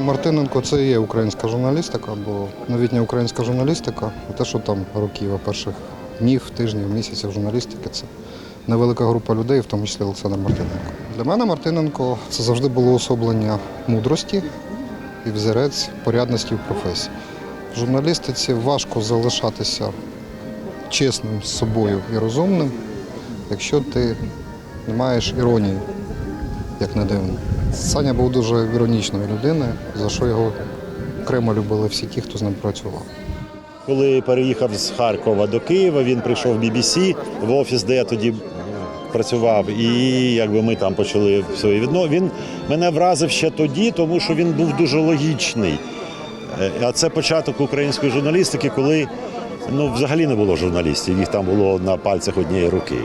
Мартиненко це і є українська журналістика, бо новітня українська журналістика, те, що там років, а перших днів, тижнів, місяців журналістики, це невелика група людей, в тому числі Олександр Мартиненко. Для мене Мартиненко це завжди було особлення мудрості і взірець порядності в професії. В журналістиці важко залишатися чесним з собою і розумним, якщо ти не маєш іронії, як не дивно. Саня був дуже іронічною людиною, за що його окремо любили всі ті, хто з ним працював. Коли переїхав з Харкова до Києва, він прийшов в BBC, в офіс, де я тоді працював, і якби ми там почали своє відно. Він мене вразив ще тоді, тому що він був дуже логічний. Е, А це початок української журналістики, коли ну, взагалі не було журналістів, їх там було на пальцях однієї руки.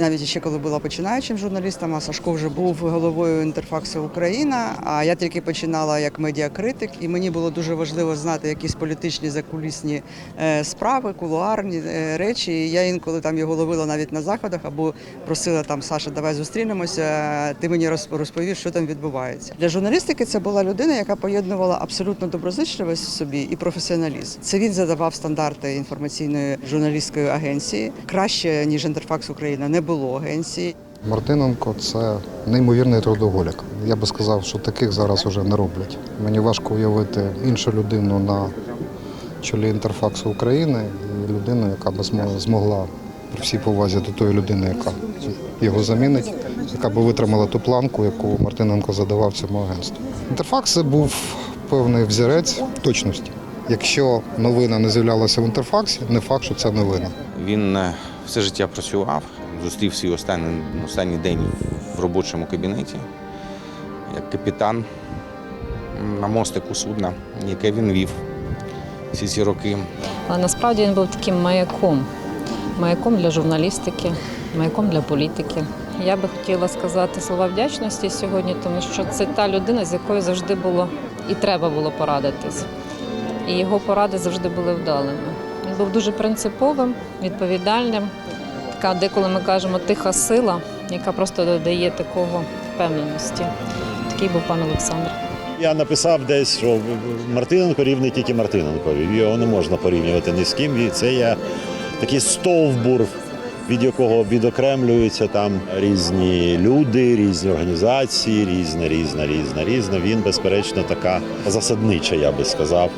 Навіть ще коли була починаючим журналістом, а Сашко вже був головою інтерфаксу Україна. А я тільки починала як медіакритик, і мені було дуже важливо знати якісь політичні закулісні е, справи, кулуарні е, речі. І я інколи там його ловила навіть на заходах або просила там Саша, давай зустрінемося. Ти мені розповів, що там відбувається. Для журналістики це була людина, яка поєднувала абсолютно доброзичливість в собі і професіоналізм. Це він задавав стандарти інформаційної журналістської агенції. Краще ніж інтерфакс Україна не було агенції. Мартиненко це неймовірний трудоголік. Я би сказав, що таких зараз вже не роблять. Мені важко уявити іншу людину на чолі інтерфаксу України і людину, яка би змогла при всій повазі до тої людини, яка його замінить, яка би витримала ту планку, яку Мартиненко задавав цьому агентству. Інтерфакс це був певний взірець точності. Якщо новина не з'являлася в інтерфаксі, не факт, що це новина. Він е, все життя працював, зустрів свій останній, останній день в робочому кабінеті як капітан на мостику судна, яке він вів всі ці роки. Але насправді він був таким маяком, маяком для журналістики, маяком для політики. Я би хотіла сказати слова вдячності сьогодні, тому що це та людина, з якою завжди було і треба було порадитись. І його поради завжди були вдалими. Був дуже принциповим, відповідальним. Така, деколи ми кажемо, тиха сила, яка просто додає такого впевненості. Такий був пан Олександр. Я написав десь, що Мартиненко рівний тільки Мартиненкові. Його не можна порівнювати ні з ким. І Це є такий стовбур, від якого відокремлюються там різні люди, різні організації, різне, різне, різне, різне. Він, безперечно, така засаднича, я би сказав,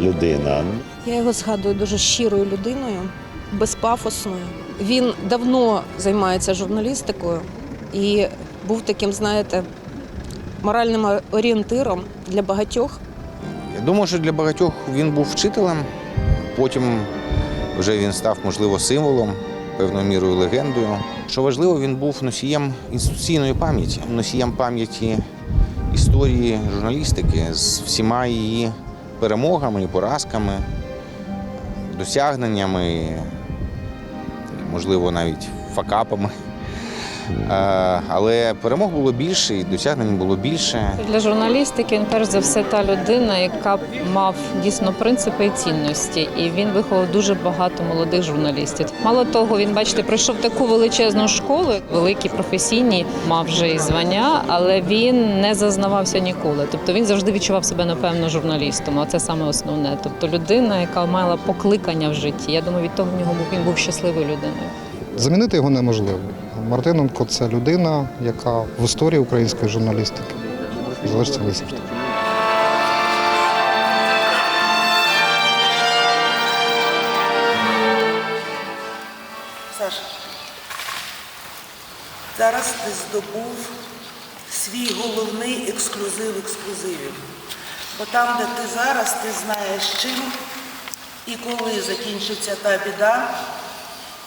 людина. Я його згадую дуже щирою людиною, безпафосною. Він давно займається журналістикою і був таким, знаєте, моральним орієнтиром для багатьох. Я думаю, що для багатьох він був вчителем, потім вже він став, можливо, символом, певною мірою легендою. Що важливо, він був носієм інституційної пам'яті, носієм пам'яті історії журналістики з всіма її перемогами і поразками, досягненнями, можливо, навіть факапами. Е, Але перемог було більше і досягнень було більше. Для журналістики він перш за все та людина, яка мав дійсно принципи і цінності, і він виховав дуже багато молодих журналістів. Мало того, він, бачите, пройшов таку величезну школу, великі професійні, мав вже і звання, але він не зазнавався ніколи. Тобто він завжди відчував себе напевно журналістом. А це саме основне. Тобто людина, яка мала покликання в житті. Я думаю, від того в нього був він був щасливою людиною. Замінити його неможливо. Мартиненко це людина, яка в історії української журналістики залишиться назавжди. Саша, зараз ти здобув свій головний ексклюзив ексклюзивів. Бо там, де ти зараз, ти знаєш чим і коли закінчиться та біда,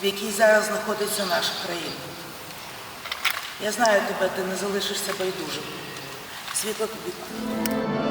в якій зараз знаходиться наша країна. Я знаю тебе, ти не залишишся байдужим. Світла тобі.